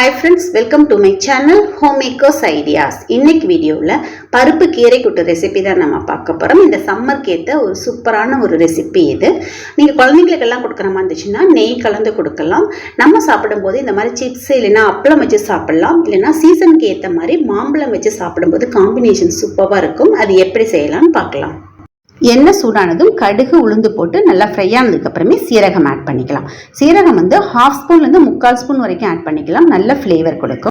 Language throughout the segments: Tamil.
Hi friends welcome to my channel homemakers ideas இன்னைக்கு வீடியோவில் பருப்பு கீரை கூட்டு ரெசிபி தான் நம்ம பார்க்க போகிறோம் இந்த சம்மருக்கு ஏற்ற ஒரு சூப்பரான ஒரு ரெசிபி இது. நீங்கள் குழந்தைங்களுக்கெல்லாம் கொடுக்குற மாதிரி இருந்துச்சுன்னா நெய் கலந்து கொடுக்கலாம். நம்ம சாப்பிடும்போது இந்த மாதிரி சிப்ஸ் இல்லைன்னா அப்பளம் வச்சு சாப்பிடலாம். இல்லைன்னா சீசனுக்கு ஏற்ற மாதிரி மாம்பழம் வச்சு சாப்பிடும்போது காம்பினேஷன் சூப்பராக இருக்கும். அது எப்படி செய்யலாம்னு பார்க்கலாம். எண்ணெய் சூடானதும் கடுகு உளுந்து போட்டு நல்லா ஃப்ரை ஆனதுக்கப்புறமே சீரகம் ஆட் பண்ணிக்கலாம். சீரகம் வந்து ஹாஃப் ஸ்பூன்லேருந்து முக்கால் ஸ்பூன் வரைக்கும் ஆட் பண்ணிக்கலாம். நல்ல ஃப்ளேவர் கொடுக்கும்.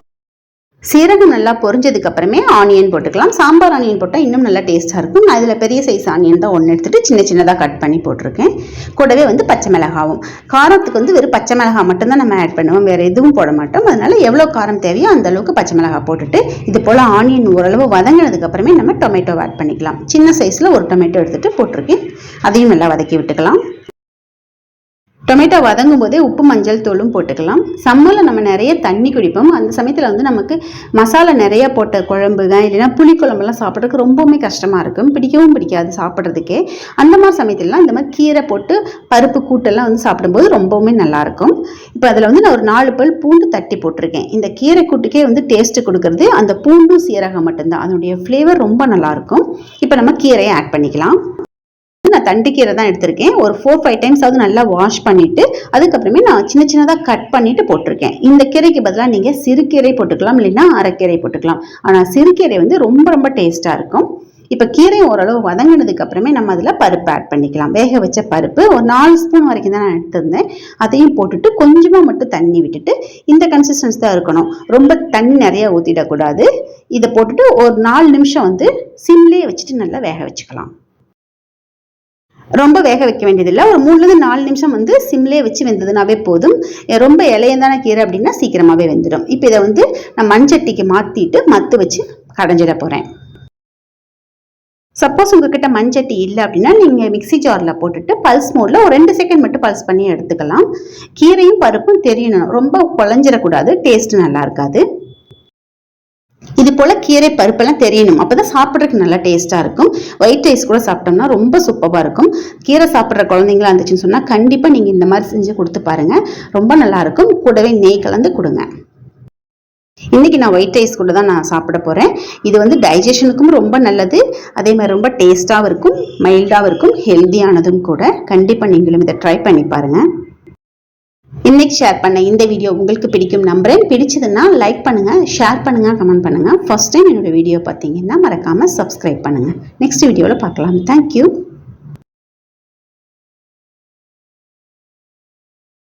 சீரகம் நல்லா பொரிஞ்சதுக்கு அப்புறமே ஆனியன் போட்டுக்கலாம். சாம்பார் ஆனியன் போட்டால் இன்னும் நல்லா டேஸ்ட்டாக இருக்கும். நான் இதில் பெரிய சைஸ் ஆனியன் தான் ஒன்று எடுத்துகிட்டு சின்ன சின்னதாக கட் பண்ணி போட்டிருக்கேன். கூடவே வந்து பச்சை மிளகாவும். காரத்துக்கு வந்து வெறும் பச்சை மிளகா மட்டும்தான் நம்ம ஆட் பண்ணுவோம். வேறு எதுவும் போட மாட்டோம். அதனால் எவ்வளோ காரம் தேவையோ அந்த அளவுக்கு பச்சை மிளகா போட்டுட்டு இது போல் ஆனியன் ஓரளவு வதங்கினதுக்கு அப்புறமே நம்ம டொமேட்டோ ஆட் பண்ணிக்கலாம். சின்ன சைஸில் ஒரு டொமேட்டோ எடுத்துகிட்டு போட்டிருக்கேன். அதையும் நல்லா வதக்கி விட்டுக்கலாம். டொமேட்டோ வதங்கும் போதே உப்பு மஞ்சள் தூளும் போட்டுக்கலாம். சம்மில் நம்ம நிறைய தண்ணி குடிப்போம். அந்த சமயத்தில் வந்து நமக்கு மசாலா நிறைய போட்ட குழம்பு தான் இல்லைன்னா புளி குழம்புலாம் சாப்பிட்றதுக்கு ரொம்பவுமே கஷ்டமாக இருக்கும். பிடிக்கவும் பிடிக்காது சாப்பிட்றதுக்கே. அந்த மாதிரி சமயத்துலலாம் இந்த மாதிரி கீரை போட்டு பருப்பு கூட்டெல்லாம் வந்து சாப்பிடும்போது ரொம்பவுமே நல்லாயிருக்கும். இப்போ அதில் வந்து நான் ஒரு நாலு பல் பூண்டு தட்டி போட்டிருக்கேன். இந்த கீரை கூட்டுக்கே வந்து டேஸ்ட்டு கொடுக்குறது அந்த பூண்டும் சீரகம் மட்டும்தான். அதனுடைய ஃப்ளேவர் ரொம்ப நல்லாயிருக்கும். இப்போ நம்ம கீரையை ஆட் பண்ணிக்கலாம். நான் தண்டுக்கீரை தான் எடுத்திருக்கேன். ஒரு ஃபோர் ஃபைவ் டைம்ஸ் ஆகுது நல்லா வாஷ் பண்ணிவிட்டு அதுக்கப்புறமே நான் சின்ன சின்னதாக கட் பண்ணிவிட்டு போட்டிருக்கேன். இந்த கீரைக்கு பதிலாக நீங்கள் சிறுகீரை போட்டுக்கலாம் இல்லைன்னா அரைக்கீரை போட்டுக்கலாம். ஆனால் சிறுகீரை வந்து ரொம்ப ரொம்ப டேஸ்ட்டாக இருக்கும். இப்போ கீரை ஓரளவு வதங்கினதுக்கு அப்புறமே நம்ம அதில் பருப்பு ஆட் பண்ணிக்கலாம். வேக வச்ச பருப்பு ஒரு நாலு ஸ்பூன் வரைக்கும் தான் நான் எடுத்திருந்தேன். அதையும் போட்டுட்டு கொஞ்சமாக மட்டும் தண்ணி விட்டுட்டு இந்த கன்சிஸ்டன்ஸ் தான் இருக்கணும். ரொம்ப தண்ணி நிறைய ஊற்றிடக்கூடாது இதை போட்டுட்டு ஒரு நாலு நிமிஷம் வந்து சிம்லேயே வச்சுட்டு நல்லா வேக வச்சுக்கலாம். ரொம்ப வேக வைக்க வேண்டியதில்லை. ஒரு மூணுலேருந்து நாலு நிமிஷம் வந்து சிம்லேயே வச்சு வெந்ததுனாவே போதும். ரொம்ப இலையந்தான கீரை அப்படின்னா சீக்கிரமாகவே வெந்துடும். இப்போ இதை வந்து நான் மண்சட்டிக்கு மாற்றிட்டு மத்து வச்சு கடைஞ்சிட போகிறேன் சப்போஸ் உங்ககிட்ட மண்சட்டி இல்லை அப்படின்னா நீங்கள் மிக்சி ஜாரில் போட்டுட்டு பல்ஸ் மோடில் ஒரு ரெண்டு செகண்ட் மட்டும் பல்ஸ் பண்ணி எடுத்துக்கலாம். கீரையும் பருப்பும் தெரியணும். ரொம்ப குழஞ்சிடக்கூடாது. டேஸ்ட் நல்லா இருக்காது. இது போல் கீரை பருப்பெல்லாம் தெரியணும். அப்போ தான் சாப்பிட்றதுக்கு நல்லா டேஸ்ட்டாக இருக்கும். ஒயிட் ரைஸ் கூட சாப்பிட்டோம்னா ரொம்ப சூப்பராக இருக்கும். கீரை சாப்பிட்ற குழந்தைங்களா இருந்துச்சுன்னு சொன்னால் கண்டிப்பாக நீங்கள் இந்த மாதிரி செஞ்சு கொடுத்து பாருங்கள் ரொம்ப நல்லாயிருக்கும் கூடவே நெய் கலந்து கொடுங்க. இன்றைக்கி நான் ஒயிட் ரைஸ் கூட தான் நான் சாப்பிட போகிறேன் இது வந்து டைஜஷனுக்கும் ரொம்ப நல்லது. அதே மாதிரி ரொம்ப டேஸ்ட்டாகவும் இருக்கும் மைல்டாகவும் இருக்கும் ஹெல்த்தியானதும் கூட. கண்டிப்பாக நீங்களும் இதை ட்ரை பண்ணி பாருங்கள் இன்னைக்கு ஷேர் பண்ண இந்த வீடியோ உங்களுக்கு பிடிக்கும் நம்புறேன். பிடிச்சதுன்னா லைக் பண்ணுங்கள் ஷேர் பண்ணுங்கள் கமெண்ட் பண்ணுங்க. ஃபர்ஸ்ட் டைம் என்னோட வீடியோ பார்த்தீங்கன்னா மறக்காமல் சப்ஸ்கிரைப் பண்ணுங்கள் நெக்ஸ்ட் வீடியோவில் பார்க்கலாம். தேங்க்யூ